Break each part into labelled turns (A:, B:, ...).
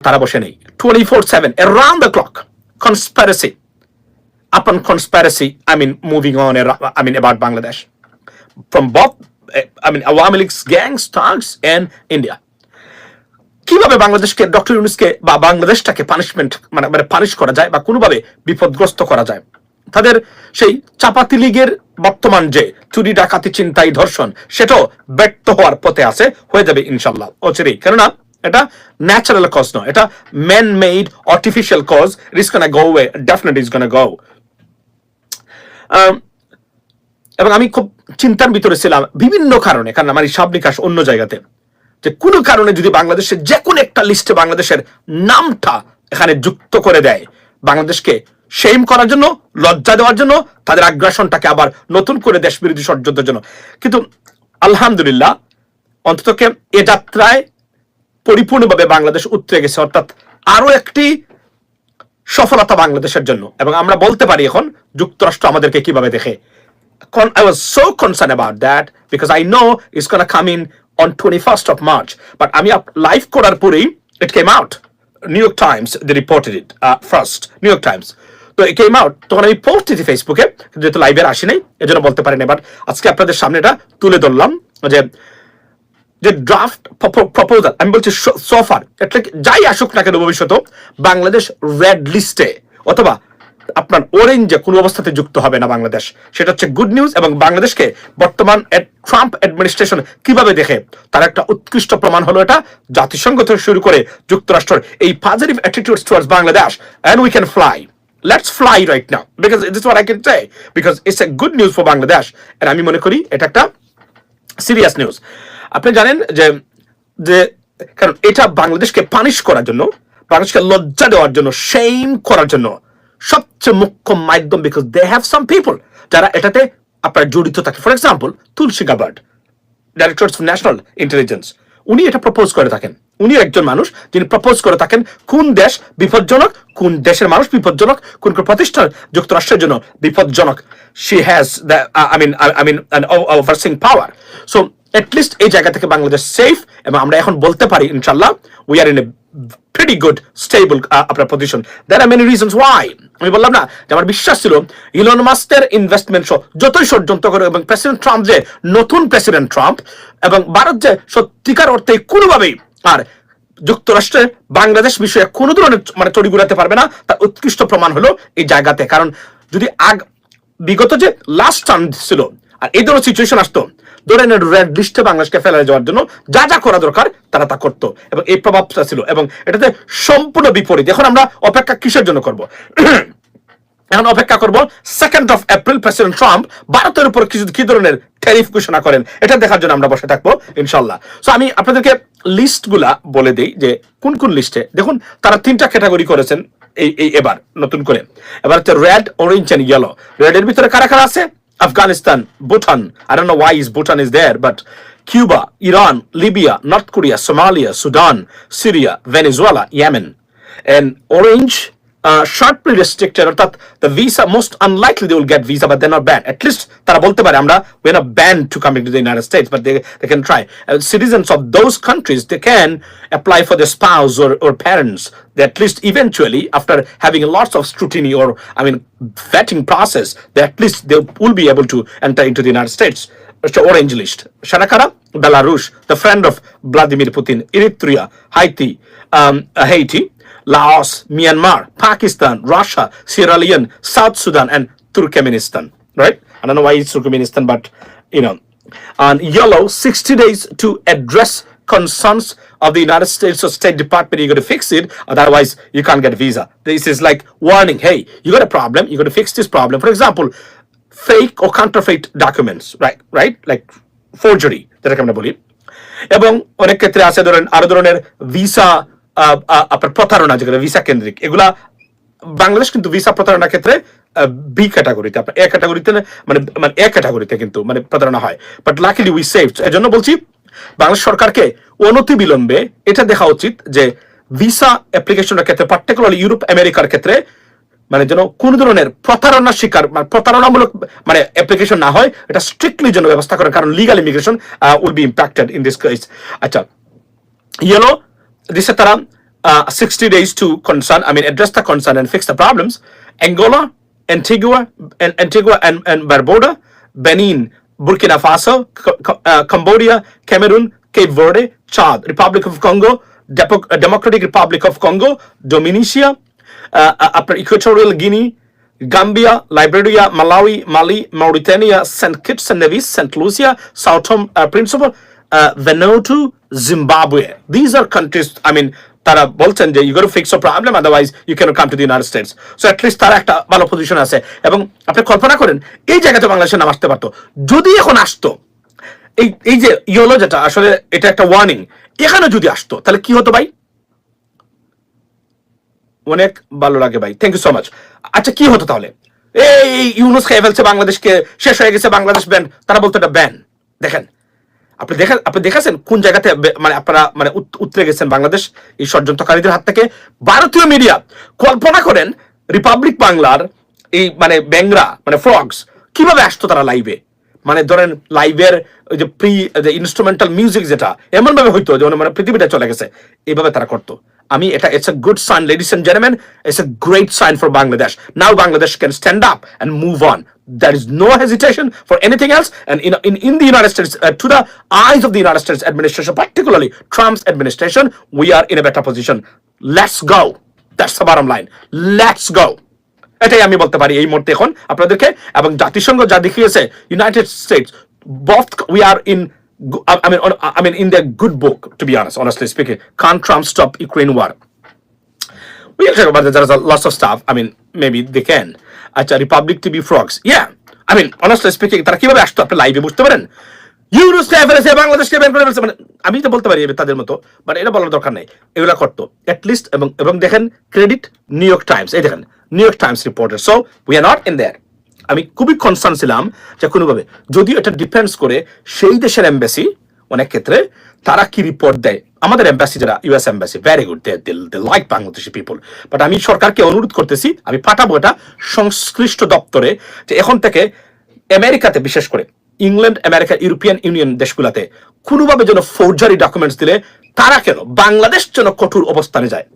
A: তারা বসে নেই twenty four seven around the clock conspiracy upon conspiracy, I mean, moving on, I mean, about Bangladesh. From both, I mean, Awami League's gangs, thugs, and India. কীভাবে বাংলাদেশকে doctor ইউনুসকে বা বাংলাদেশটাকে punishment মানে মানে পানিশ করা যায় বা কোনোভাবে বিপদগ্রস্ত করা যায় তাদের সেই চাপাতি লীগের বর্তমান যে চুরি ডাকাতি চিন্তাই ধর্ষণ সেটাও ব্যর্থ হওয়ার পথে আছে হয়ে যাবে ইনশাল্লাহ অচিরেই কেননা এটা ন্যাচারাল কজ নয়, এটা man made artificial cause it is gonna go way definitely is gonna go এবং আমি খুব চিন্তার ভিতরে ছিলাম বিভিন্ন কারণে, কারণ আমার হিসাব নিকাশ অন্য জায়গাতে, যে কোনো কারণে যদি বাংলাদেশের যে কোনো একটা লিস্টে বাংলাদেশের নামটা এখানে যুক্ত করে দেয়, বাংলাদেশকে সেইম করার জন্য, লজ্জা দেওয়ার জন্য, তাদের আগ্রাসনটাকে আবার নতুন করে দেশ বিরোধী ষড়যন্ত্রের জন্য। কিন্তু আলহামদুলিল্লাহ অন্ততকে এ যাত্রায় পরিপূর্ণভাবে বাংলাদেশ উতরে গেছে অর্থাৎ আরও একটি সফলতা বাংলাদেশের জন্য এবং আমরা বলতে পারি এখন যুক্তরাষ্ট্র আমাদেরকে কীভাবে দেখে I was so concerned about that because I know it's going to come in on 21st of March. But আমি লাইভ করার পরেই came out. New York Times, they reported it uh, first. New York Times. তো it came out. তখন আমি post দিয়েছি ফেসবুকে যেহেতু লাইভের আসি নাই এজন্য বলতে পারিনি বাট আজকে আপনাদের সামনে এটা তুলে ধরলাম যে যে ড্রাফট প্রপোজাল আমি বলছি সোফার এটা যাই আসুক না কেন ভবিষ্যতে বাংলাদেশ রেড লিস্টে অথবা আপনার অরেঞ্জে কোনো অবস্থাতে যুক্ত হবে না বাংলাদেশ। সেটা হচ্ছে গুড নিউজ এবং বাংলাদেশকে বর্তমান ট্রাম্প অ্যাডমিনিস্ট্রেশন কীভাবে দেখে, তার একটা উৎকৃষ্ট প্রমাণ হলো এটা, জাতিসংঘ থেকে শুরু করে যুক্তরাষ্ট্রের এই positive attitudes towards Bangladesh and we can fly let's fly right now because this what I can say because it's a good news for Bangladesh and আমি মনে করি এটা একটা সিরিয়াস নিউজ আপনি জানেন যে যে, কারণ এটা বাংলাদেশকে পানিশ করার জন্য, বাংলাদেশকে লজ্জা দেওয়ার জন্য সেইম করার জন্য সবচেয়ে মুখ্য মাধ্যম because they have some people যারা এটাতে আপনার জড়িত থাকে। For example Tulsi Gabbard director of national intelligence উনি এটা প্রপোজ করে থাকেন। উনি একজন মানুষ যিনি প্রপোজ করে থাকেন কোন দেশ বিপজ্জনক, কোন দেশের মানুষ বিপজ্জনক, কোন কোন প্রতিষ্ঠান যুক্তরাষ্ট্রের জন্য বিপজ্জনক। She has I mean I mean overseeing power so least এই জায়গা থেকে বাংলাদেশ সেফ এবং আমরা এখন বলতে পারি ইনশাল্লাহ we are in a good stable uh, আপনার position there are many reasons why. আমি বললাম না যে আমার বিশ্বাস ছিল ইলন মাস্কের ইনভেস্টমেন্ট সহ যতই ষড়যন্ত্র করে এবং প্রেসিডেন্ট ট্রাম্প যে নতুন প্রেসিডেন্ট ট্রাম্প এবং ভারত যে সত্যিকার অর্থে কোনোভাবেই আর যুক্তরাষ্ট্রে বাংলাদেশ বিষয়ে কোনো ধরনের মানে চড়ি ঘুরাতে পারবে না তার উৎকৃষ্ট প্রমাণ হলো এই জায়গাতে। কারণ যদি আগ বিগত যে লাস্ট টার্ম ছিল আর এই ধরনের সিচুয়েশন আসতো রেড লিস্টে বাংলাদেশকে যাওয়ার জন্য যা যা করা দরকার তারা তা করতো। এবং এই প্রভাবটা ছিল। এবং এটাতে সম্পূর্ণ বিপরীত। এখন আমরা অপেক্ষা কিসের জন্য করব? এখন অপেক্ষা করব second of April president Trump ভারতের উপর কিছু কি ধরনের ট্যারিফ ঘোষণা করেন? এটা দেখার জন্য আমরা বসে থাকব ইনশাল্লাহ সো আমি আপনাদেরকে লিস্টগুলা বলে দিই যে কোন কোন লিস্টে দেখুন, তারা তিনটা ক্যাটাগরি করেছেন এই এই, এবার, নতুন করে। এবার হচ্ছে red orange and yellow red এর ভিতরে কারা কারা আছে? Afghanistan, Bhutan. I don't know why is Bhutan is there, but Cuba, Iran, Libya, North Korea, Somalia, Sudan, Syria, Venezuela, Yemen. And orange uh, sharply restricted অর্থাৎ the visa most unlikely they will get visa but they're not banned at least তারা বলতে পারে আমরা we're not banned to coming to the United States but they, they can try uh, citizens of those countries they can apply for their spouse or, or parents they at least eventually after having lots of scrutiny or I mean vetting process they at least they will be able to enter into the United States it's the orange list Sharakara Belarus the friend of Vladimir Putin Eritrea Haiti um, Haiti Laos, Myanmar, Pakistan, Russia, Sierra Leone, South Sudan, and Turkmenistan. Right? I don't know why it's Turkmenistan, but you know. And yellow, 60 days to address concerns of the United States or State Department. You got to fix it, otherwise you can't get a visa. This is like warning. Hey, you got a problem. You got to fix this problem. For example, fake or counterfeit documents. Right? Right? Like forgery. যেটাকে আমরা বলি এবং অনেক ক্ষেত্রে আছে ধরেন আরো ধরনের ভিসা আপনার প্রতারণা যেগুলো ভিসা কেন্দ্রিক, এগুলা বাংলাদেশ কিন্তু ভিসা প্রতারণার ক্ষেত্রে বি ক্যাটাগরিতে আপনার এ ক্যাটাগরিতে মানে মানে এ ক্যাটাগরিতে কিন্তু মানে প্রতারণা হয়। বাট লাকিলি উই সেভ এজন্য বলছি, বাংলাদেশ সরকারকে অনতি বিলম্বে এটা দেখা উচিত যে ভিসা অ্যাপ্লিকেশনের ক্ষেত্রে পার্টিকুলারলি ইউরোপ আমেরিকার ক্ষেত্রে মানে যেন কোন ধরনের প্রতারণার শিকার মানে প্রতারণামূলক মানে অ্যাপ্লিকেশন না হয়, এটা স্ট্রিক্টলি যেন ব্যবস্থা করেন, কারণ legal immigration will be impacted in this case আচ্ছা yellow This is uh, 60 days to concern, I mean, address the concern and fix the problems. Angola, Antigua, and Antigua and, and Barbuda, Benin, Burkina Faso, C uh, Cambodia, Cameroon, Cape Verde, Chad, Republic of Congo, uh, Democratic Republic of Congo, Dominica, uh, uh, Upper Equatorial Guinea, Gambia, Liberia, Malawi, Mali, Mauritania, St. Kitts and Nevis, St. Lucia, South, Tome, uh, Principe, uh, Vanuatu, Zimbabwe. These are countries, I mean, তারা বলছেন যে you fix problem otherwise you can come to the United States so at least তারা একটা ভালো position আছে। এবং আপনি কল্পনা করেন এই জায়গাতে বাংলাদেশের নাম আসতে পারতো। যদি এখন আসতো এই এই যে ইয়োলো যেটা আসলে এটা একটা ওয়ার্নিং এখানে যদি আসতো তাহলে কি হতো ভাই? অনেক ভালো লাগে ভাই। থ্যাংক ইউ সো মাচ আচ্ছা কি হতো তাহলে? এই ইউনুস খেয়ে ফেলছে বাংলাদেশকে শেষ হয়ে গেছে বাংলাদেশ ব্যান তারা বলতো এটা ব্যান দেখেন আপনি দেখা, আপনি দেখেছেন কোন জায়গাতে মানে আপনারা মানে উত- উতরে গেছেন বাংলাদেশ এই ষড়যন্ত্রকারীদের হাত থেকে? ভারতীয় মিডিয়া কল্পনা করেন রিপাবলিক বাংলার এই মানে ব্যাংরা মানে ফ্রগস, কীভাবে আসতো তারা লাইভে? মানে ধরেন লাইভের ওই যে প্রি ইনস্ট্রুমেন্টাল মিউজিক যেটা এমন ভাবে হইতো যেমন মানে পৃথিবীটা চলে গেছে। এইভাবে তারা করতো। আমি এটা it's a good sign ladies and gentleman it's a great sign for Bangladesh now Bangladesh can stand up and move on there is no hesitation for anything else. And in, in, in the United States, uh, to the eyes of the United States administration, particularly Trump's administration, we are in a better position. Let's go. That's the bottom line. Let's go. এটাই আমি বলতে পারি এই মুহূর্তে এখন আপনাদেরকে এবং জাতিসংঘ যা দেখিয়েছে United States we are in gu- I mean on- I mean in their good book to be honest honestly speaking can't Trump stop Ukraine war? We can talk about that. There's a lots of stuff. I mean, maybe they can. আচ্ছা Republic TV frogs yeah I mean honestly speaking তারা কীভাবে আসতো? আপনি লাইভে বুঝতে পারেন? Euros কে ফেলেছে বাংলাদেশকে ব্যান করে ফেলেছে। মানে আমি তো বলতে পারি এবার তাদের মতো। বাট এটা বলার দরকার নেই। এগুলা করতো। অ্যাটলিস্ট এবং এবং দেখেন ক্রেডিট নিউ ইয়র্ক টাইমস এই দেখেন New York Times reporter so we are not in there আমি খুবই কনসার্ন ছিলাম যে কোনোভাবে, যদিও এটা ডিপেন্ডস করে সেই দেশের এম্বাসি অনেক ক্ষেত্রে তারা কি রিপোর্ট দেয়? আমাদের এম্বাসি যারা US embassy very good they they like Bangladeshi people but আমি সরকারকে অনুরোধ করতেছি, আমি পাঠাবো এটা সংশ্লিষ্ট দপ্তরে, যে এখন থেকে আমেরিকাতে, বিশেষ করে ইংল্যান্ড, আমেরিকা, ইউরোপিয়ান ইউনিয়ন দেশগুলোতে কোনোভাবে যেন ফৌজারি ডকুমেন্টস দিলে তারা কেন বাংলাদেশ যেন কঠোর অবস্থানে যায়?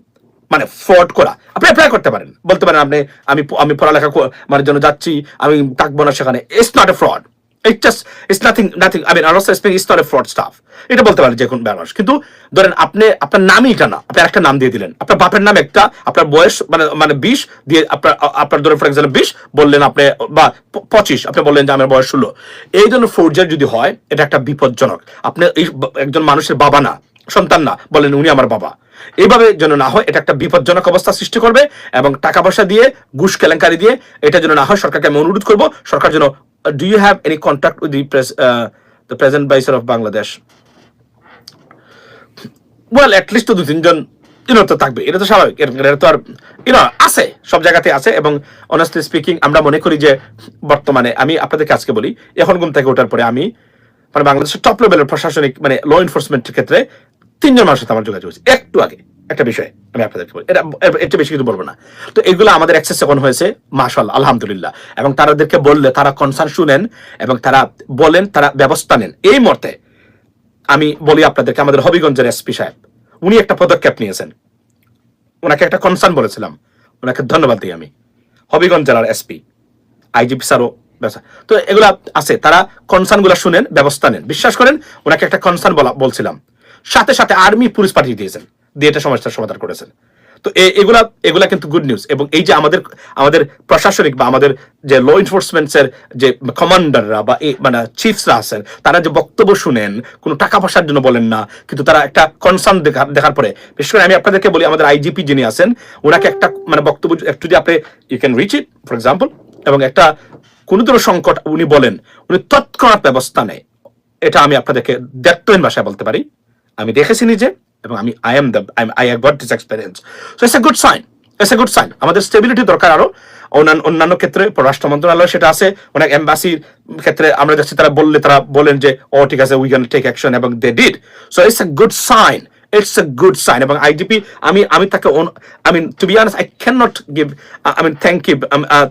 A: মানে ফ্রড করা। আপনি অ্যাপ্লাই করতে পারেন। বলতে পারেন আপনি, আমি আমি পড়ালেখা মানে জন্য যাচ্ছি, আমি থাকব না সেখানে। It's not a fraud it just it's nothing nothing I mean not a fraud stuff এটা বলতে পারেন যে কিন্তু ধরেন আপনি, আপনার নামই এটা না। আপনি একটা নাম দিয়ে দিলেন। আপনার বাপের নাম একটা, আপনার বয়স মানে মানে বিশ দিয়ে আপনার আপনার ধরেন ফর এক্সাম্পল বিশ বললেন আপনি, বা পঁচিশ, আপনি বললেন যে আমার বয়স ষোলো। এই জন্য ফৌজার যদি হয়, এটা একটা বিপজ্জনক। আপনি এই একজন মানুষের বাবা না। সন্তান না, বলেন উনি আমার বাবা। এইভাবে যেন না হয়, এটা একটা বিপজ্জনক অবস্থা সৃষ্টি করবে এবং টাকা পয়সা দিয়ে, ঘুষ কেলেঙ্কারি দিয়ে, এটা যেন না হয়, সরকারকে আমি অনুরোধ করব, সরকার যেন do you have any contact with the the present visor of Bangladesh well at least তো দু তিনজন ইউনো তো থাকবে, এটা তো স্বাভাবিক এটা তো আর ইউনো আছে, সব জায়গাতে আছে এবং অনেস্টলি স্পিকিং আমরা মনে করি যে, বর্তমানে আমি আপনাদেরকে আজকে বলি, এখন ঘুম থেকে ওঠার পরে আমি মানে বাংলাদেশের টপ লেভেলের প্রশাসনিক মানে ল এনফোর্সমেন্টের ক্ষেত্রে তিনজন মানুষের আমার যোগাযোগ হয়েছে। একটু আগে। একটা বিষয় আমি আপনাদেরকে বলি। এটা চেয়ে বেশি কিছু বলব না। তো এগুলো আমাদের অ্যাক্সেস এখন হয়েছে? মাশাল আলহামদুলিল্লাহ। এবং তাদেরকে বললে, তারা কনসার্ন শুনেন এবং তারা বলেন, তারা ব্যবস্থা নেন। এই মুহূর্তে আমি বলি আপনাদেরকে, আমাদের হবিগঞ্জের এসপি সাহেব, উনি একটা পদক্ষেপ নিয়েছেন। ওনাকে একটা কনসার্ন বলেছিলাম। ওনাকে ধন্যবাদ দিই আমি। হবিগঞ্জ জেলার এসপি আইজিপি স্যারও তো এগুলা আছে। তারা কনসার্নগুলা শুনেন, ব্যবস্থা নেন। বিশ্বাস করেন, ওনাকে একটা কনসার্ন বলা বলছিলাম। সাথে সাথে আর্মি পুলিশ পাঠিয়ে দিয়েছেন, দিয়ে এটা সমস্যার সমাধান করেছেন। তো এগুলা এগুলা কিন্তু গুড নিউজ এবং এই যে আমাদের আমাদের প্রশাসনিক বা আমাদের যে ল এনফোর্সমেন্টসের যে কমান্ডাররা বা মানে চিফসরা আছেন, তারা যে বক্তব্য শুনেন, কোনো টাকা পয়সার জন্য বলেন না, কিন্তু তারা একটা কনসার্ন দেখার পরে, বিশেষ করে আমি আপনাদেরকে বলি, আমাদের আইজিপি যিনি আছেন, ওনাকে একটা মানে বক্তব্য, একটু যদি আপনি you can reach it for example এবং একটা কোনো ধরনের সংকট উনি বলেন, উনি তৎক্ষণাৎ ব্যবস্থা নেয়। এটা আমি আপনাদেরকে দেখতহীন ভাষায় বলতে পারি। আমি দেখেছি নিজে এবং আমি I am the I have got this experience so it's a good sign it's a good sign আমাদের স্টেবিলিটি দরকার আরও। অন্যান্য অন্যান্য ক্ষেত্রে পররাষ্ট্র মন্ত্রণালয় সেটা আছে। অনেক এম্বাসির ক্ষেত্রে আমরা যাচ্ছি তারা বললে তারা বলেন যে ও ঠিক আছে উই ক্যান টেক অ্যাকশন এবং they did so it's a good sign it's a good sign এবং আইডিপি আমি আমি তাকে I mean to be honest I can not give I mean thank you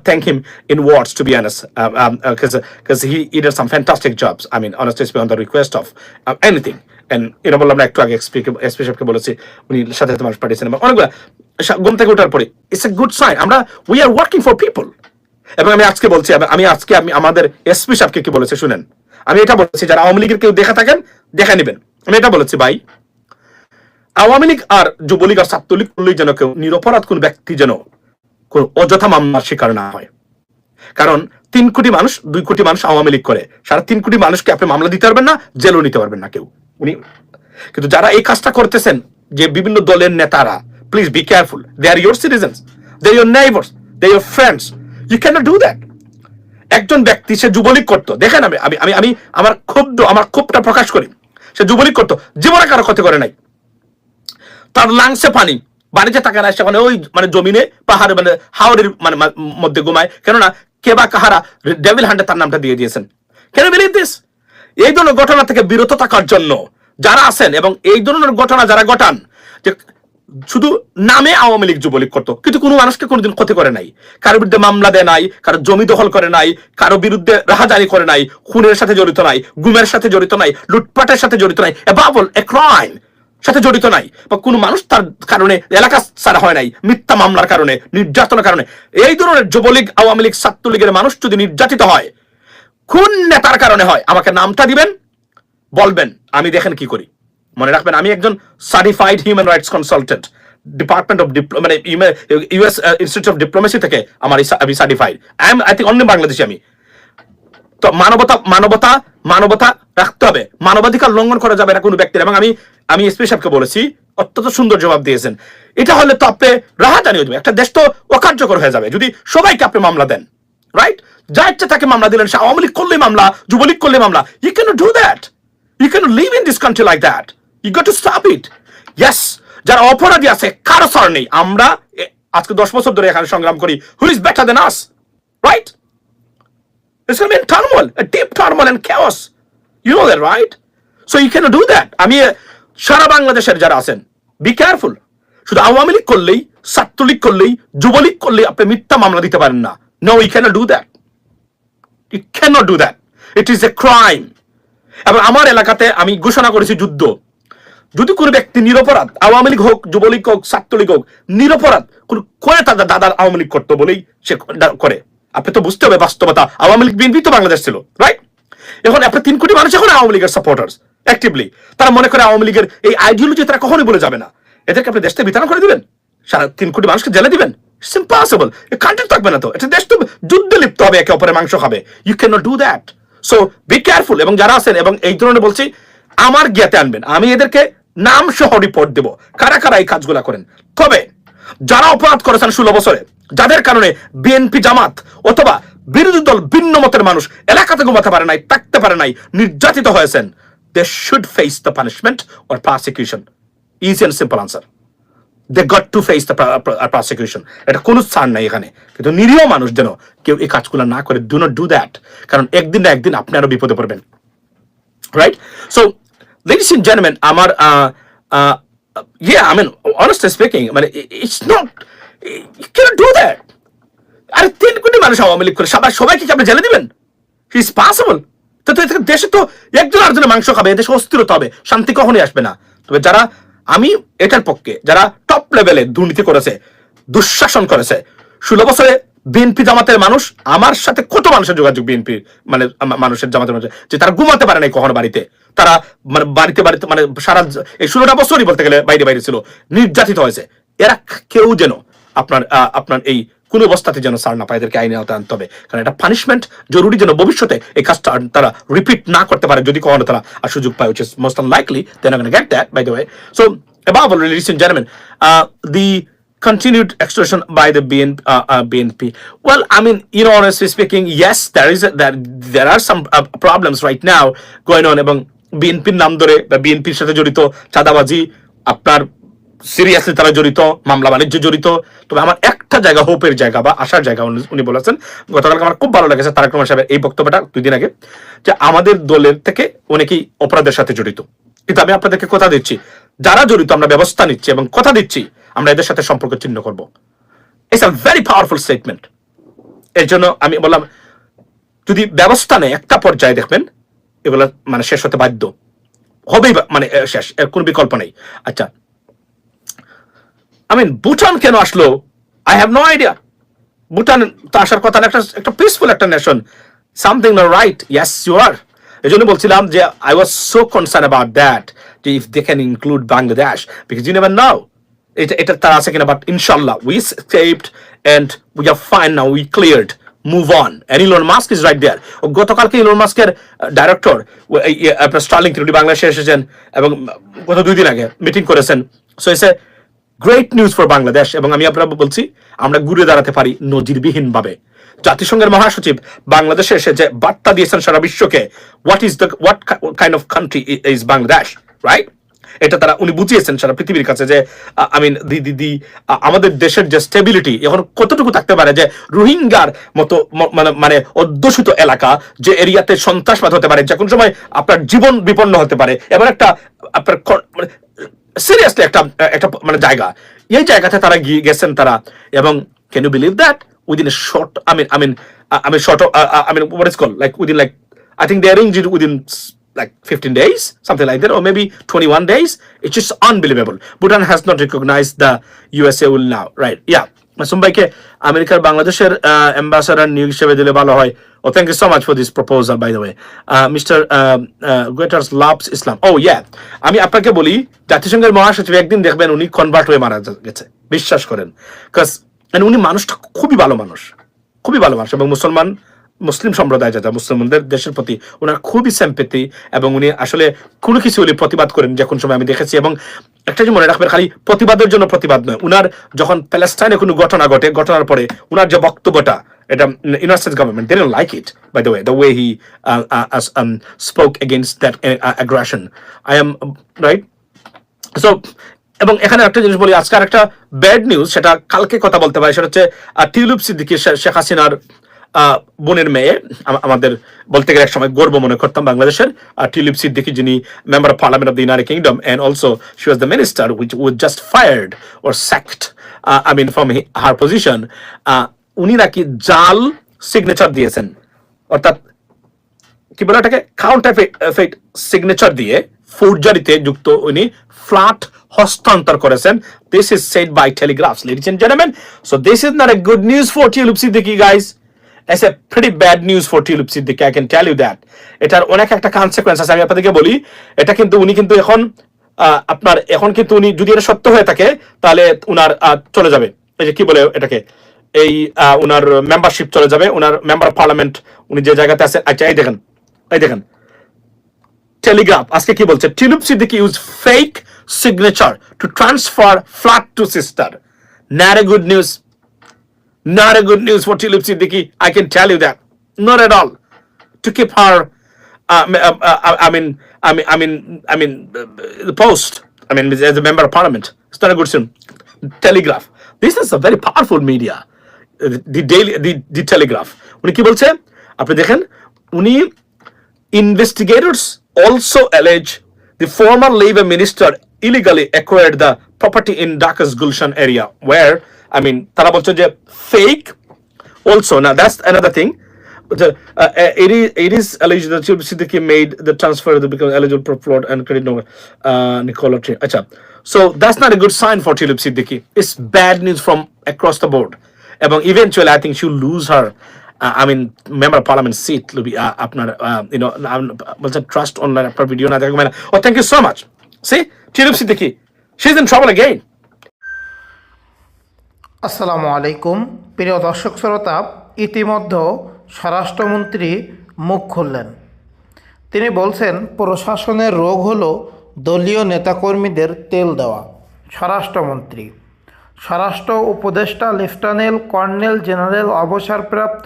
A: thank him in words to be honest because he he did some fantastic jobs. I mean, honestly speaking on the request এটা বললাম না, একটু আগে SP সাহেবকে বলেছি, উনি সাথে মানুষ পাঠিয়েছেন। এবং অনেকগুলো ঘুম থেকে ওঠার পরে ইটস এ গুড সাইন আমরা we are working for people এবং আমি আজকে বলছি, আমি আজকে, আমি, আমাদের এসপি সাহেবকে কি বলেছে, শুনেন। আমি এটা যারা আওয়ামী লীগের কেউ দেখা থাকেন, দেখা নেবেন। আমি এটা বলেছি, ভাই, আওয়ামী লীগ আর যুবলীগ আর ছাত্রলীগ করলেই যেন কেউ নিরপরাধ কোন ব্যক্তি যেন কোন অযথা মামলার শিকার না হয়। কারণ তিন কোটি মানুষ, দুই কোটি মানুষ আওয়ামী লীগ করে। সারা তিন কোটি মানুষকে আপনি মামলা দিতে পারবেন না, জেলও নিতে পারবেন না কেউ। উনি, কিন্তু যারা এই কাজটা করতেছেন, যে বিভিন্ন দলের নেতারা please be careful they are your citizens they your neighbours they your friends you can do that একজন ব্যক্তি, সে যুবলীগ করতো। দেখেন আমি আমি আমি আমি আমার ক্ষুব্ধ, আমার ক্ষোভটা প্রকাশ করি। সে যুবলীগ করতো। জীবনে কারও ক্ষতি করে নাই। তার লাংসে পানি। বাড়িতে থাকে না সেখানে ওই মানে জমিনে, পাহাড়ে মানে হাওড়ের মানে মধ্যে ঘুমায়। কেননা, কে বা কাহারা ডেভিল হান্ডে তার নামটা দিয়ে দিয়েছেন। কেন বিলিভ দিস এই ধরনের ঘটনা থেকে বিরত থাকার জন্য যারা আছেন এবং এই ধরনের ঘটনা যারা ঘটান, যে শুধু নামে আওয়ামী লীগ যুবলীগ করতো, কিন্তু কোনো মানুষকে কোনোদিন ক্ষতি করে নাই। কারোর বিরুদ্ধে মামলা দেয় নাই কারও জমি দখল করে নাই কারও বিরুদ্ধে রাহাজানি করে নাই, খুনের সাথে জড়িত নাই, গুমের সাথে জড়িত নাই, লুটপাটের সাথে জড়িত নাই এবাবল এ ক্রাইম সাথে জড়িত নাই। বা কোনো মানুষ তার কারণে এলাকা ছাড়া হয় নাই, মিথ্যা মামলার কারণে, নির্যাতনের কারণে। এই ধরনের যুবলীগ, আওয়ামী লীগ, ছাত্রলীগের মানুষ যদি নির্যাতিত হয় কোন নেতার কারণে হয়? আমাকে নামটা দিবেন, বলবেন, আমি দেখেন কি করি। মনে রাখবেন, আমি একজন certified human rights consultant department of মানে ইউএস ইনস্টিটিউট অফ ডিপ্লোমেসি থেকে আমার আমি certified I am I think only Bangladeshi আমি। তো মানবতা মানবতা মানবতা রাখতে হবে। মানবাধিকার লঙ্ঘন করা যাবে না কোনো ব্যক্তির। এবং আমি আমি এসপি সাহেবকে বলেছি, অত্যন্ত সুন্দর জবাব দিয়েছেন। এটা হলে তো আপনি রাহাজানি হয়ে যাবে একটা দেশ তো অকার্যকর হয়ে যাবে। যদি সবাইকে আপনি মামলা দেন রাইট যা ইচ্ছে তাকে মামলা দিলেন সে আওয়ামী লীগ করলে মামলা যুবলীগ করলে মামলা। You can do that you can live in this country like that you got to stop it yes যারা অপরাধী আছে কারও সর নেই। আমরা আজকে দশ বছর ধরে এখানে সংগ্রাম করি। Who is better than us right It's going to be in turmoil, a deep turmoil and chaos. You know that, right? So you cannot. আমি সারা বাংলাদেশের যারা আছেন বি কেয়ারফুল শুধু আওয়ামী লীগ করলেই ছাত্রলীগ করলেই যুবলীগ করলেই আপনি মিথ্যা মামলা দিতে পারেন না। No you can't do that you can't do that it is a crime এবং আমার এলাকাতে আমি ঘোষণা করেছি যুদ্ধ। যদি কোনো ব্যক্তি নিরপরাধ, আওয়ামী লীগ হোক, যুবলীগ হোক, ছাত্রলীগ হোক, নিরপরাধ কোন করে তাদের দাদার আওয়ামী লীগ করতো বলেই সে করে। আপনি তো বুঝতে হবে বাস্তবতা, আওয়ামী লীগ, বিএনপি তো বাংলাদেশ ছিল রাইট এখন আপনি তিন কোটি মানুষ এখন আওয়ামী লীগের সাপোর্টার্স অ্যাক্টিভলি তারা মনে করে আওয়ামী লীগের এই আইডিওলজি তারা কখনোই বলে যাবে না। এদেরকে আপনি দেশটা বিতরণ করে দিবেন? সারা তিন কোটি মানুষকে জেলে দিবেন? ইম্পসিবল কান্ট্রি থাকবে না তো। এটা দেশ তো যুদ্ধে লিপ্ত হবে, একে অপরের মাংস খাবে। You can do that so be careful এবং যারা আছেন, এবং এই ধরনের বলছি, আমার জ্ঞাতে আনবেন। আমি এদেরকে নাম সহ রিপোর্ট দেব। কারা কারা এই কাজগুলা করেন? তবে, যারা অপরাধ করেছেন ষোলো বছরে, যাদের কারণে বিএনপি জামাত অথবা বিরোধী দল ভিন্ন মতের মানুষ এলাকাতে ঘুমাতে পারে নাই, থাকতে পারে নাই, নির্যাতিত হয়েছেন they should face the punishment or prosecution easy and simple answer they got to face the prosecution এটা কোনো স্থান নাই এখানে। কিন্তু নিরীহ মানুষ যেন কেউ এই কাজগুলো না করে ডু নট ডু দ্যাট কারণ একদিন না একদিন আপনি আরও বিপদে পড়বেন। Right? So, ladies and gentlemen, আমার yeah, I mean, honestly speaking, মানে it's not, you cannot do that. আরে তিন কোটি মানুষ আওয়ামী লীগ করে সবাই সবাইকে কি আপনি জেলে দিবেন? ইটস পসিবল তো দেশে তো একজন আরেকজনের মাংস খাবে এদেশে অস্থিরতা হবে শান্তি কখনোই আসবে না। তবে যারা আমি এটার পক্ষে যারা টপ লেভেলে দুর্নীতি করেছে, দুঃশাসন করেছে, ষোলো বছরে বিএনপি জামাতের মানুষ আমার সাথে কত মানুষের যোগাযোগ বিএনপি মানে মানুষের জামাতের মানুষের যে তারা ঘুমাতে পারে নাই কখনো বাড়িতে। তারা মানে বাড়িতে বাড়িতে মানে সারা এই ষোলোটা বছরই বলতে গেলে বাইরে বাইরে ছিল, নির্যাতিত হয়েছে। এরা কেউ যেন আপনার আপনার এই কোন অবস্থাতে যেন সার না পায় এদেরকে আইনে আওতায় আনতে হবে কারণ এটা পানিশমেন্ট জরুরি যেন ভবিষ্যতে এই কাজটা তারা রিপিট না করতে পারে যদি কখনো তারা আর সুযোগ পায় the way so above all ladies and gentlemen uh, the continued extortion by the BN, uh, uh, BNP well I mean you know honestly speaking yes there is a, there, there are some uh, problems right now going on এবং বিএনপির নাম ধরে বা বিএনপির সাথে জড়িত চাঁদাবাজি আপনার সিরিয়াসলি তারা জড়িত মামলা বাণিজ্য জড়িত তবে আমার একটা জায়গা হোপের জায়গা বা আসার জায়গা উনি- বলেছেন। গতকালকে আমার খুব ভালো লেগেছে তারেক রহমান সাহেবের এই বক্তব্যটা দুই দিন আগে, যে আমাদের দলের থেকে অনেকেই অপরাধের সাথে জড়িত? কিন্তু আমি আপনাদেরকে কথা দিচ্ছি, যারা জড়িত আমরা ব্যবস্থা নিচ্ছি এবং কথা দিচ্ছি, আমরা এদের সাথে সম্পর্ক চিহ্ন করব। It's a very powerful statement এর জন্য আমি বললাম, যদি ব্যবস্থা নেয়, একটা পর্যায়ে দেখবেন, এগুলো মানে শেষ হতে বাধ্য। হবেই মানে শেষ কোনো বিকল্প নেই। আচ্ছা আই মিন ভুটান কেন আসলো? I have no idea Bhutan তো আসার কথা না, একটা একটা পিসফুল একটা nation something right yes you are এই জন্য বলছিলাম যে I was so concern about that যে if they can include Bangladesh because you never know এটা এটা তারা আছে কিনা বাট ইনশাল্লাহ we escaped and we are fine now we cleared move on and Elon Musk is right there গতকালকে ইলন মাস্কের ডাইরেক্টর আপনার স্টার্লিং তিনি বাংলাদেশে এসেছেন এবং গত দুই দিন আগে মিটিং করেছেন। সো এসে গ্রেট নিউজ ফর বাংলাদেশ এবং আমি আপনার বলছি, আমরা ঘুরে দাঁড়াতে পারি নজিরবিহীন ভাবে জাতিসংঘের মহাসচিব বাংলাদেশে এসে যে বার্তা দিয়েছেন সারা বিশ্বকে what is the what kind of country is Bangladesh right এটা তারা, উনি বুঝিয়েছেন সারা পৃথিবীর কাছে যে আই মিন দি দি দি আমাদের দেশের যে স্টেবিলিটি এখন কতটুকু থাকতে পারে যে, রোহিঙ্গার মতো মানে মানে অধ্যুষিত এলাকা, যে এরিয়াতে সন্ত্রাসবাদ হতে পারে, যে কোনো সময় আপনার জীবন বিপন্ন হতে পারে এবার একটা, আপনার মানে সিরিয়াসলি একটা একটা মানে জায়গা। এই জায়গাতে তারা গিয়ে গেছেন তারা, এবং can you believe that within short I mean I mean I mean short I mean what is call like within like I think they are within s- like 15 days, something like that, or maybe 21 days. It's just unbelievable. Bhutan has not recognized the USA will now, right? Yeah. Masum ভাইকে আমেরিকার বাংলাদেশের ambassador নিয়োগ হিসেবে দিলে ভালো হয় ও thank you so much for this proposal by the way mister greaters loves Islam oh yeah আমি আপনাকে বলি জাতিসংঘের মহাসচিব একদিন দেখবেন উনি কনভার্ট হয়ে মারা গেছে বিশ্বাস করেন কাজ উনি মানুষটা খুবই ভালো মানুষ খুবই ভালো মানুষ এবং মুসলমান মুসলিম সম্প্রদায় যারা, মুসলমানদের দেশের প্রতি ওনার খুবই স্যাম্পেতি এবং উনি আসলে কোনো কিছু হলে প্রতিবাদ করেন যে কোন সময় আমি দেখেছি এবং একটা যে মনে রাখবেন, খালি প্রতিবাদের জন্য প্রতিবাদ নয়। উনার যখন প্যালেস্টাইনে কোনো ঘটনা ঘটে, ঘটনার পরে উনার যে বক্তব্যটা, এটা United government they like it by the way the way he spoke against that aggression I am right so এবং এখানে একটা জিনিস বলি, আজকে একটা ব্যাড নিউজ সেটা কালকে কথা বলতে পারি, সেটা হচ্ছে টিউলিপ সিদ্দিকি শেখ হাসিনার বোনের মেয়ে আমাদের বলতে গেলে এক সময় গর্ব মনে করতাম বাংলাদেশের আর টিউলিপ সিদ্দিকি যিনি member of parliament of the United Kingdom and also she was the minister which was just fired or sacked I mean from her position উনি নাকি জাল সিগনেচার দিয়েছেন। অর্থাৎ কি বলে এটাকে কাউন্টারফেট সিগনেচার দিয়ে ফৌরজারিতে যুক্ত উনি ফ্ল্যাট হস্তান্তর করেছেন। This is said by Telegraphs ladies and gentleman so this is not a good news for Tulip Siddiqui guys it's a pretty bad news for Tulip Siddiqui I can tell you that এটার অনেক একটা consequence আছে, আমি আপনাদেরকে বলি। এটা কিন্তু উনি কিন্তু এখন আপনার এখন কিন্তু উনি যদি এটা সত্য হয়ে থাকে, তাহলে উনার চলে যাবে। এই যে কি বলে এটাকে? এই উনার মেম্বারশিপ চলে যাবে, উনার মেম্বার পার্লামেন্ট উনি যে জায়গাতে আছে আচ্ছা এই দেখেন এই দেখেন। টেলিগ্রাফ আজকে কি বলছে? Tulip Siddiqui use fake signature to transfer flat to sister not good news not a good news for Tilip Siddiqui I can tell you that not at all to keep her uh, uh, uh, I mean I mean I mean I mean uh, the post I mean as a member of parliament it's not a good thing telegraph this is a very powerful media uh, the daily the, the telegraph উনি কি বলছে আপনি দেখেন উনি investigators also allege the former labor minister illegally acquired the property in Dhaka's Gulshan area where I mean তারা বলছে যে fake also now that's another thing but, uh, uh, it is it is alleged that Chilp Siddiqui made the transfer to become eligible for fraud and credit no uh, Nicola Tree. Acha. So that's not a good sign for Chilp Siddiqui. It's bad news from across the board. এবং eventually I think she'll lose her uh, I mean member of parliament seat will be uh, আপনার uh, you know বলছে trust online আপনার video না দেখবেন oh thank you so much see Chilp Siddiqui she's in trouble again
B: আসসালামু আলাইকুম। প্রিয় দর্শক শ্রোতা, ইতিমধ্যে স্বরাষ্ট্রমন্ত্রী মুখ খুললেন। তিনি বলছেন, প্রশাসনের রোগ হলো দলীয় নেতাকর্মীদের তেল দেওয়া। স্বরাষ্ট্রমন্ত্রী, স্বরাষ্ট্র উপদেষ্টা লেফটেন্যান্ট কর্নেল জেনারেল অবসরপ্রাপ্ত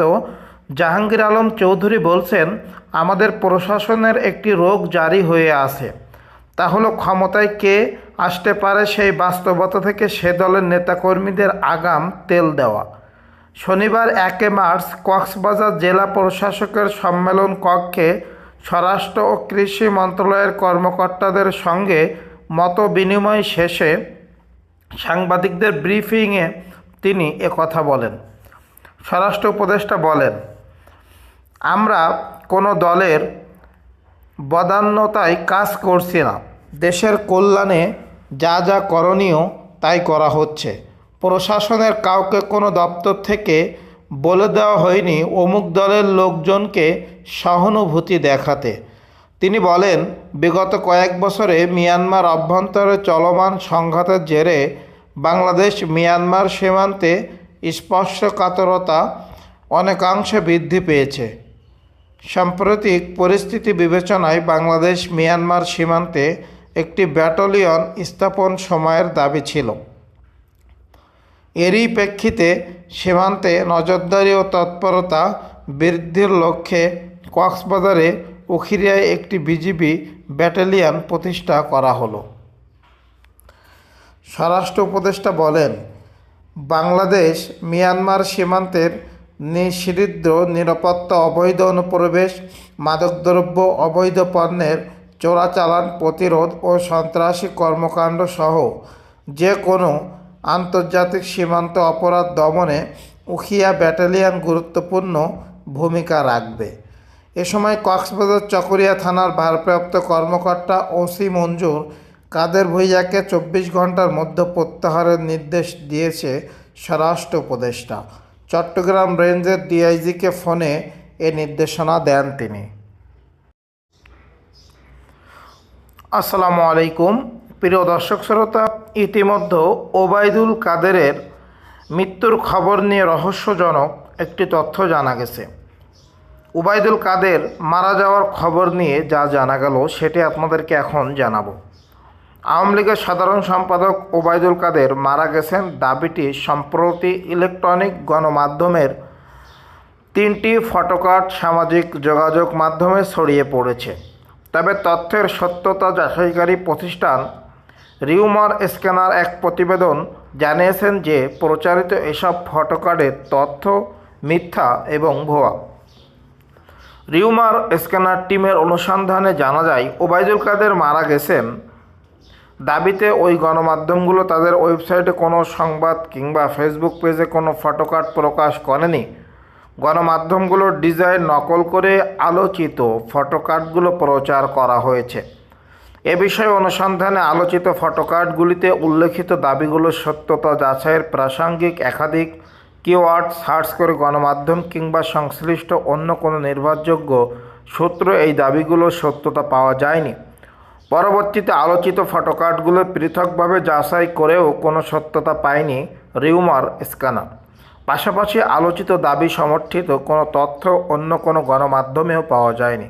B: জাহাঙ্গীর আলম চৌধুরী বলছেন, আমাদের প্রশাসনের একটি রোগ জারি হয়ে আছে। তা হলো ক্ষমতায় কে আসতে পারে সেই বাস্তবতা থেকে সে দলের নেতাকর্মীদের আগাম তেল দেওয়া। শনিবার একে মার্চ কক্সবাজার জেলা প্রশাসকের সম্মেলন কক্ষে স্বরাষ্ট্র ও কৃষি মন্ত্রণালয়ের কর্মকর্তাদের সঙ্গে মত বিনিময় শেষে সাংবাদিকদের ব্রিফিংয়ে তিনি কথা বলেন। স্বরাষ্ট্র উপদেষ্টা বলেন, আমরা কোনো দলের বদান্যতায় কাজ করছি না। দেশের কল্যাণে যা যা করণীয় তাই করা হচ্ছে। প্রশাসনের কাউকে কোনো দপ্তর থেকে বলে দেওয়া হয়নি অমুক দলের লোকজনকে সহানুভূতি দেখাতে। তিনি বলেন, বিগত কয়েক বছরে মিয়ানমার অভ্যন্তরে চলমান সংঘাতের জেরে বাংলাদেশ মিয়ানমার সীমান্তে স্পর্শকাতরতা অনেকাংশে বৃদ্ধি পেয়েছে। সাম্প্রতিক পরিস্থিতি বিবেচনায় বাংলাদেশ মিয়ানমার সীমান্তে একটি ব্যাটালিয়ন স্থাপন সময়ের দাবি ছিল। এরই প্রেক্ষিতে সীমান্তে নজরদারি ও তৎপরতা বৃদ্ধির লক্ষ্যে কক্সবাজারে উখিরিয়ায় একটি বিজিবি ব্যাটালিয়ন প্রতিষ্ঠা করা হলো। স্বরাষ্ট্র উপদেষ্টা বলেন, বাংলাদেশ, মিয়ানমার সীমান্তের নিষিদ্ধ নিরাপত্তা অবৈধ অনুপ্রবেশ, মাদকদ্রব্য অবৈধ পণ্যের চোরাচালান, প্রতিরোধ ও সন্ত্রাসী কর্মকাণ্ড সহ যে কোনো আন্তর্জাতিক সীমান্ত অপরাধ দমনে উখিয়া ব্যাটালিয়ন গুরুত্বপূর্ণ ভূমিকা রাখবে। এ সময় কক্সবাজার চকরিয়া থানার ভারপ্রাপ্ত কর্মকর্তা ওসি মঞ্জুর কাদের ভুইয়াকে চব্বিশ ঘণ্টার মধ্যে প্রত্যাহারের নির্দেশ দিয়েছে স্বরাষ্ট্র উপদেষ্টা। চট্টগ্রাম রেঞ্জের ডিআইজিকে ফোনে এ নির্দেশনা দেন তিনি। আসসালামু আলাইকুম। প্রিয় দর্শক শ্রোতা, ইতিমধ্যে ওবায়দুল কাদেরের মৃত্যুর খবর নিয়ে রহস্যজনক একটি তথ্য জানা গেছে। উবায়দুল কাদের মারা যাওয়ার খবর নিয়ে যা জানা গেল, সেটি আপনাদেরকে এখন জানাব। আওয়ামী লীগের সাধারণ সম্পাদক ওবায়দুল কাদের মারা গেছেন দাবিটি সম্প্রতি ইলেকট্রনিক গণমাধ্যমের তিনটি ফটোকার্ড সামাজিক যোগাযোগ মাধ্যমে ছড়িয়ে পড়েছে। তবে তথ্যের সত্যতা যাচাইকারী প্রতিষ্ঠান রিউমার স্ক্যানার এক প্রতিবেদন জানিয়েছেন যে প্রচারিত এসব ফটোকার্ডের তথ্য, মিথ্যা এবং ভুয়া। রিউমার স্ক্যানার টিমের অনুসন্ধানে জানা যায়, ওবায়দুল কাদের মারা গেছেন। দাবিতে ওই গণমাধ্যমগুলো তাদের ওয়েবসাইটে কোনো সংবাদ কিংবা ফেসবুক পেজে কোনো ফটোকার্ড প্রকাশ করেনি। গণমাধ্যমগুলোর ডিজাইন নকল করে আলোচিত ফটোকার্ডগুলো প্রচার করা হয়েছে। এ বিষয়ে অনুসন্ধানে আলোচিত ফটোকার্ডগুলিতে উল্লেখিত দাবিগুলোর সত্যতা যাচাইয়ের প্রাসঙ্গিক, একাধিক কিওয়ার্ড সার্চ করে গণমাধ্যম কিংবা সংশ্লিষ্ট অন্য কোনো নির্ভরযোগ্য সূত্র এই দাবিগুলোর সত্যতা পাওয়া যায়নি। পরবর্তীতে আলোচিত ফটোকার্ডগুলো পৃথকভাবে যাচাই করেও কোনো সত্যতা পায়নি রিউমার স্ক্যানার। পাশাপাশি আলোচিত দাবি সমর্থিত কোনো তথ্য অন্য কোনো গণমাধ্যমেও পাওয়া যায়নি।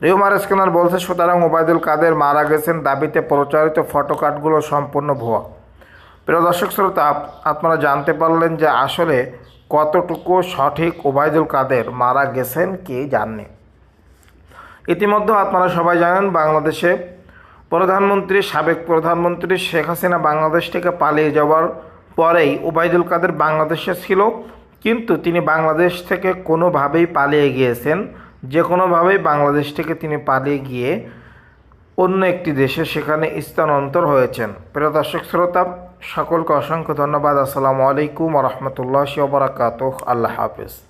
B: রিউমার স্ক্যানার বলছে, সুতরাং ওবায়দুল কাদের মারা গেছেন দাবিতে প্রচারিত ফটোকার্ডগুলো সম্পূর্ণ ভুয়া। প্রিয় দর্শক শ্রোতা, আপনারা জানতে পারলেন যে আসলে কতটুকু সঠিক ওবায়দুল কাদের মারা গেছেন, কে জাননি। ইতিমধ্যে আপনারা সবাই জানেন, বাংলাদেশে প্রধানমন্ত্রী, সাবেক প্রধানমন্ত্রী শেখ হাসিনা বাংলাদেশ থেকে পালিয়ে যাওয়ার পরেই ওবায়দুল কাদের বাংলাদেশে ছিল, কিন্তু তিনি বাংলাদেশ থেকে কোনোভাবেই পালিয়ে গিয়েছেন। যে কোনোভাবেই বাংলাদেশ থেকে তিনি পালিয়ে গিয়ে অন্য একটি দেশে সেখানে স্থানান্তর হয়েছেন। প্রিয় দর্শক শ্রোতা, সকলকে অসংখ্য ধন্যবাদ। আসসালামু আলাইকুম রহমতুল্লাহ বারাকাতুহ। আল্লাহ হাফিজ।